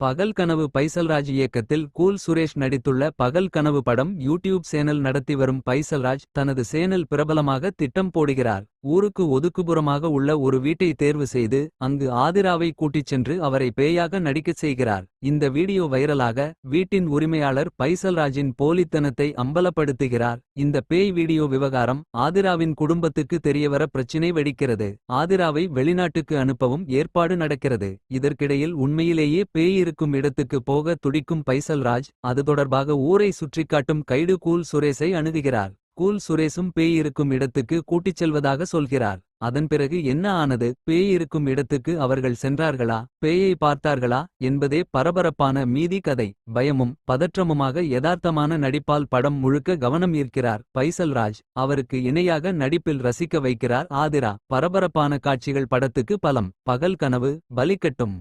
பகல் கனவு பைசல்ராஜ் இயக்கத்தில் கூல் சுரேஷ் நடித்துள்ள பகல் கனவு படம் யூடியூப் சேனல் நடத்தி வரும் பைசல்ராஜ் தனது சேனல் பிரபலமாக திட்டம் போடுகிறார். ஊருக்கு ஒதுக்குப்புறமாக உள்ள ஒரு வீட்டை தேர்வு செய்து அங்கு ஆதிராவை கூட்டிச் சென்று அவரை பேயாக நடிக்கச் செய்கிறார். இந்த வீடியோ வைரலாக வீட்டின் உரிமையாளர் பைசல்ராஜின் போலித்தனத்தை அம்பலப்படுத்துகிறார். இந்த பேய் வீடியோ விவகாரம் ஆதிராவின் குடும்பத்துக்கு தெரியவர பிரச்சினை வெடிக்கிறது. ஆதிராவை வெளிநாட்டுக்கு அனுப்பவும் ஏற்பாடு நடக்கிறது. இதற்கிடையில் உண்மையிலேயே பேய் இருக்கும் இடத்துக்கு போக துடிக்கும் பைசல்ராஜ் அது தொடர்பாக ஊரை சுற்றிக்காட்டும் கைடு கூல் சுரேஷை அணுகுகிறார். கூல் சுரேஷும் பேய் இருக்கும் இடத்துக்கு கூட்டிச் செல்வதாக சொல்கிறார். அதன் பிறகு என்ன ஆனது? பேய் இருக்கும் இடத்துக்கு அவர்கள் சென்றார்களா? பேயை பார்த்தார்களா? என்பதே பரபரப்பான மீதி கதை. பயமும் பதற்றமுமாக யதார்த்தமான நடிப்பால் படம் முழுக்க கவனம் ஈர்க்கிறார் பைசல்ராஜ். அவருக்கு இணையாக நடிப்பில் ரசிக்க வைக்கிறார் ஆதிரா. பரபரப்பான காட்சிகள் படத்துக்கு பலம். பகல் கனவு பலிக்கட்டும்